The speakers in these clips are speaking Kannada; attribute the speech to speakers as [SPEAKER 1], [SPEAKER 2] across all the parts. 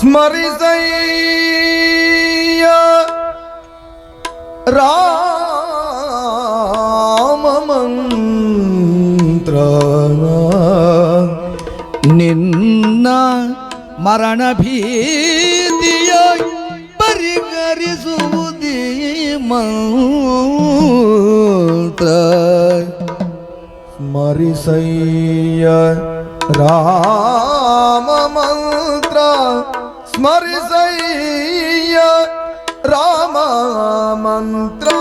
[SPEAKER 1] ஸ்மரிசைய ராமமந்திர
[SPEAKER 2] ನಿನ್ನ ಮರಣ ಭೀತಿಯ ಪರಿಹರಿಸುವುದೇ ಮಂತ್ರ
[SPEAKER 1] ಸ್ಮರಿಸಯ್ಯ ರಾ स्मरसय राम मन्त्र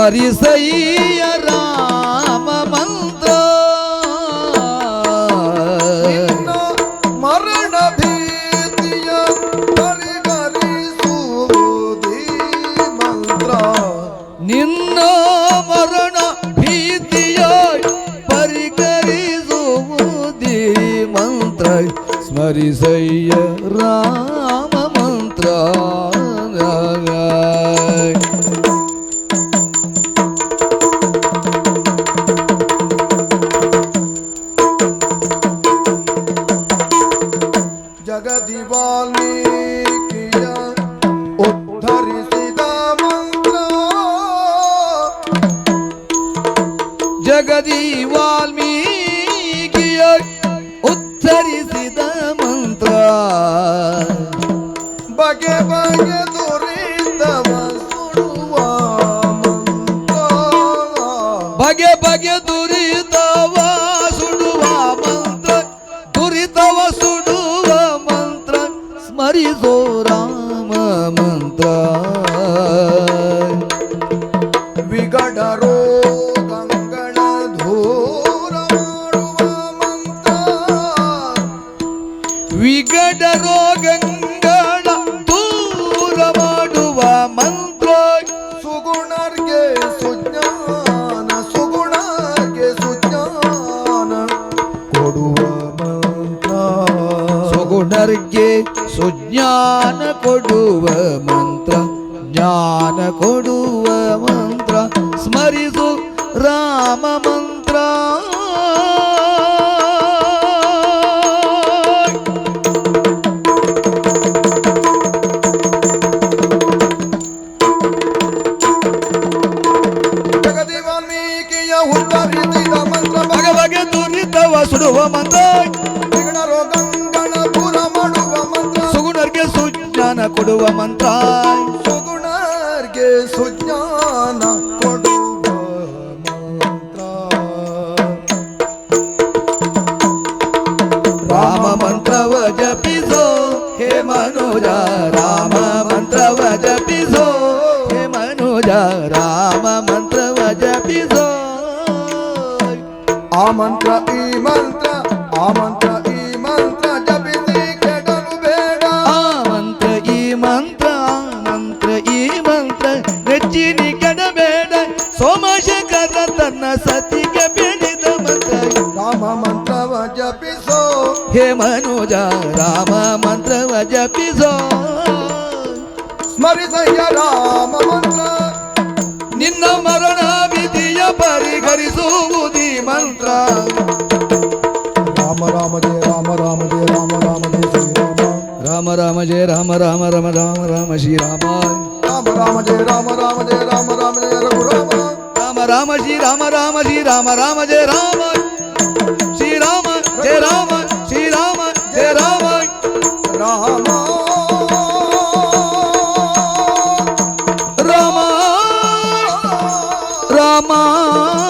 [SPEAKER 1] हरी
[SPEAKER 2] सैया ധന്യനായി സ്മരിസയ്യ
[SPEAKER 1] രാമമന്ത്ര ജഗതിവാലി ഉദ്ധരി ജഗതിവാ ಮಂತ್ರ ಸುಗುಣರ್ಗೆ ಸುಜ್ಞಾನ ಸುಗುಣರ್ಗೆ ಸುಜ್ಞಾನ. ಕೊಡುವ ಮಂತ್ರ.
[SPEAKER 2] ಸುಗುಣರ್ಗೆ ಸುಜ್ಞಾನ ಕೊಡುವ ಮಂತ್ರ. ಜ್ಞಾನ ಕೊಡುವ ಮಂತ್ರ. ಸ್ಮರಿಸು ರಾಮ ಮಂತ್ರ. ಸುಡುವ ಮಂತ್ರ. ಸುಗುಣರ್ಗೆ ಸುಜ್ಞಾನ ಕೊಡುವ ಮಂತ್ರ.
[SPEAKER 1] ಸುಗುಣರ್ಗೆ ಸುಜ್ಞಾನ ಕೊಡುವ ಮಂತ್ರ.
[SPEAKER 2] ರಾಮ ಮಂತ್ರವ ಜಪಿಸೋ ಹೇ ಮನೋಜ
[SPEAKER 1] ಆ ಮಂತ್ರ ಈ ಮಂತ್ರ ಆ ಮಂತ್ರ ಈ ಮಂತ್ರ ಜಪಿಸಿ ಕೆಡಲು ಬೇಡ.
[SPEAKER 2] ಆ ಮಂತ್ರ ಈ ಮಂತ್ರ ಆ ಮಂತ್ರ ಈ ಮಂತ್ರ ನೆಚ್ಚಿನಿ ಕೆಡಬೇಡ. ಸೋಮಶೇಖರ ತನ್ನ ಸತಿಗೆ ಬೆಳೆದ ಮಂತ್ರ.
[SPEAKER 1] ರಾಮ ಮಂತ್ರವ ಜಪಿಸೋ.
[SPEAKER 2] ಹೇ ಮನೋಜ ರಾಮ ಮಂತ್ರವ ಜಪಿಸೋ.
[SPEAKER 1] ಸ್ಮರಿಸಯ್ಯ ರಾಮ ಮಂತ್ರ.
[SPEAKER 2] ನಿನ್ನ ಮರಣ ವಿಧಿಯ मंत्र राम राम जय राम राम जय
[SPEAKER 1] राम राम जय श्री राम राम राम जय राम राम
[SPEAKER 2] राम राम राम श्री राम राम राम जय राम राम जय राम राम जय रघुराम राम
[SPEAKER 1] राम
[SPEAKER 2] श्री राम राम श्री राम
[SPEAKER 1] राम जय राम श्री राम जय राम
[SPEAKER 2] श्री राम जय राम राम Rama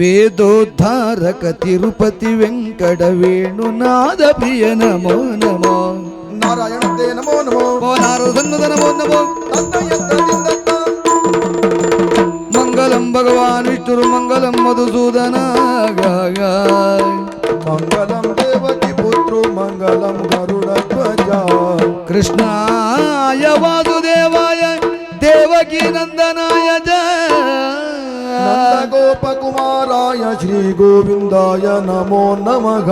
[SPEAKER 2] వేదోద్ధారక
[SPEAKER 1] తిరుపతి వెంకట వేణు నాద
[SPEAKER 2] ప్రియ నమో నమో నారాయణ
[SPEAKER 1] మంగళం
[SPEAKER 2] భగవాన్ విష్ణు మంగళం మధుసూదన మంగళం
[SPEAKER 1] దేవతి పుత్రు మంగళం గరుడ ధ్వజ కృష్ణ
[SPEAKER 2] ಕೃಷ್ಣಾಯ ವಾಸುದೇವಾಯ ದೇವಕಿ ನಂದನಾಯ
[SPEAKER 1] ಗೋಪಕುಮಾರಾಯ ಶ್ರೀ ಗೋವಿಂದಾಯ ನಮೋ ನಮಃ.